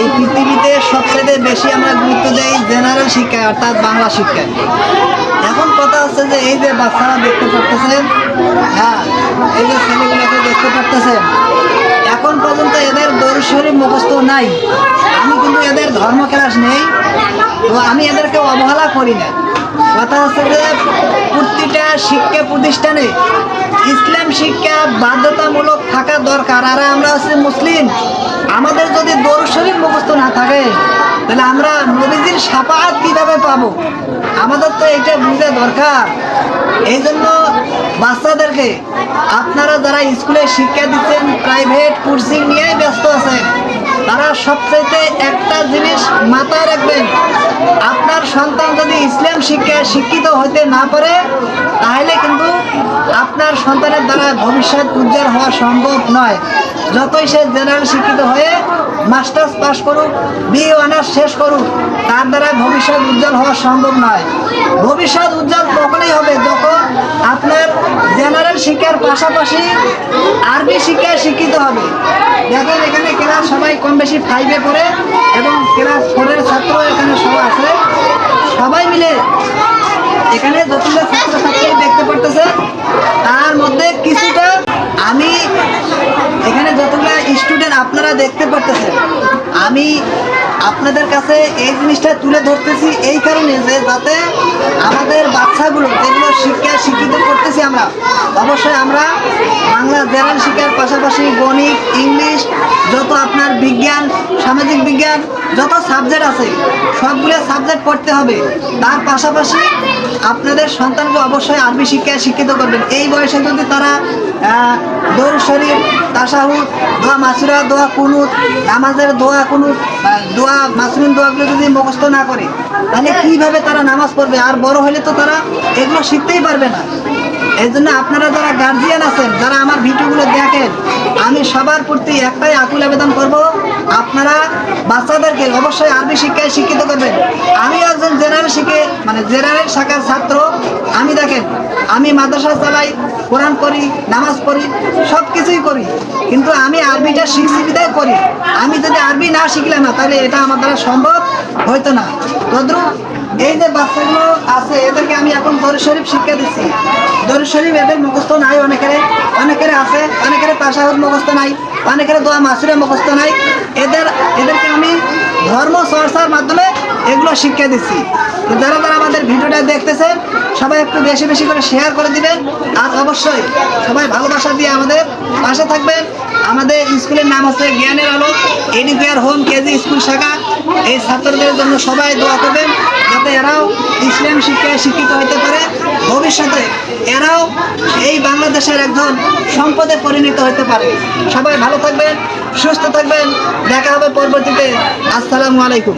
এই পৃথিবীতে সবচেয়ে বেশি আমরা গুরুত্ব দেই জেনারেল শিক্ষায়, অর্থাৎ বাংলা শিক্ষায়। এখন কথা হচ্ছে যে এই যে বাচ্চারা দেখতে পারতেছেন হ্যাঁ এই যে ছেলেগুলোকে দেখতে পারতেছেন, এখন পর্যন্ত এদের দরুদ মুখস্থ নাই। আমি কিন্তু এদের ধর্ম ক্লাস নেই, তো আমি এদেরকে অবহেলা করি না। কথা হচ্ছে যে প্রতিটা শিক্ষা প্রতিষ্ঠানে ইসলাম শিক্ষা বাধ্যতামূলক থাকা দরকার। আর আমরা হচ্ছে মুসলিম। আমাদের যদি দরুদ শরীফ মুখস্থ না থাকে, তাহলে আমরা নবীজির সাফাত কীভাবে পাবো? আমাদের তো এটা বুঝে দরকার। এই জন্য বাচ্চাদেরকে, আপনারা যারা স্কুলে শিক্ষা দিচ্ছেন, প্রাইভেট কোর্সিং নিয়েই ব্যস্ত আছেন, তারা সবচাইতে একটা জিনিস মাথায় রাখবেন। আপনার সন্তান যদি ইসলাম শিক্ষায় শিক্ষিত হতে না পারে, তাহলে কিন্তু আপনার সন্তানের দ্বারা ভবিষ্যৎ উজ্জ্বল হওয়া সম্ভব নয়। যতই সে জেনারেল শিক্ষিত হয়ে মাস্টার্স পাস করুক বিএ অনার্স শেষ করুক, তার দ্বারা ভবিষ্যৎ উজ্জ্বল হওয়া সম্ভব নয়। ভবিষ্যৎ উজ্জ্বল তখনই হবে যখন আপনার জেনারেল শিক্ষার পাশাপাশি আরবি শিক্ষায় শিক্ষিত হবে। দেখেন এখানে ক্লাস সবাই কম বেশি ফাইভে পড়ে এবং ক্লাস ফোরের ছাত্র এখানে সবাই আছে। সবাই মিলে এখানে যতগুলো ছাত্রছাত্রী দেখতে পারতেছে, তার মধ্যে কিছুটা আমি এখানে যতগুলো স্টুডেন্ট আপনারা দেখতে পারতেছেন, আমি আপনাদের কাছে এই জিনিসটা তুলে ধরতেছি এই কারণে যে যাতে আমাদের বাচ্চাগুলো, যেগুলো শিক্ষা শিক্ষিত করতেছি আমরা, অবশ্যই আমরা বাংলা জেনারেল শিক্ষার পাশাপাশি গণিত, ইংলিশ, যত আপনার বিজ্ঞান সামাজিক বিজ্ঞান, যত সাবজেক্ট আছে, সবগুলো সাবজেক্ট পড়তে হবে। তার পাশাপাশি আপনাদের সন্তানকে অবশ্যই আরবি শিক্ষায় শিক্ষিত করবেন। এই বয়সে যদি তারা দৌড় শরীর তাসাহুদ, দোয়া মাসুরা, দোয়া কুনুত, নামাজের দোয়া কুনুত দোয়া মাসুরিন দোয়াগুলো যদি মুখস্থ না করে, তাহলে কীভাবে তারা নামাজ পড়বে? আর বড় হলে তো তারা এগুলো শিখতেই পারবে না। এই জন্য আপনারা যারা গার্জিয়ান আছেন, যারা আমার ভিডিওগুলো দেখেন, আমি সবার প্রতি একটাই আকুল আবেদন করব, আপনারা বাচ্চাদেরকে অবশ্যই আরবি শিক্ষায় শিক্ষিত করবেন। আমি একজন জেনারেল শিখে মানে জেনারেল শাখার ছাত্র। আমি দেখেন, আমি মাদ্রাসা চালাই, কোরআন পড়ি, নামাজ পড়ি সব কিছুই করি। কিন্তু আমি আরবিটা শিখছি করি। আমি যদি আরবি না শিখলাম না, তাহলে এটা আমার দ্বারা সম্ভব হইতো না। তদ্রুপ এই যে বাচ্চাগুলো আছে, এদেরকে আমি এখন দরুদ শরীফ শিক্ষা দিচ্ছি। দরুদ শরীফ এদের মুখস্থ নাই, অনেকের অনেকের আছে, অনেকের তাসাহুদ মুখস্থ নাই, অনেকের দোয়া মাসুরে মুখস্থ নাই। এদের এদেরকে আমি ধর্ম চর্চার মাধ্যমে এগুলো শিক্ষা দিচ্ছি। যারা যারা আমাদের ভিডিওটা দেখতেছেন সবাই একটু বেশি বেশি করে শেয়ার করে দিবেন আর অবশ্যই সবাই ভালোবাসা দিয়ে আমাদের পাশে থাকবেন। আমাদের স্কুলের নাম হচ্ছে জ্ঞানের আলো এডুকেয়ার হোম কেজি স্কুল শাখা। এই ছাত্রদের জন্য সবাই দোয়া করবেন যাতে এরাও ইসলাম শিক্ষায় শিক্ষিত হতে পারে। ভবিষ্যতে এরাও এই বাংলাদেশের একজন সম্পদে পরিণত হতে পারে। সবাই ভালো থাকবেন, সুস্থ থাকবেন। দেখা হবে পরবর্তীতে। আসসালামু আলাইকুম।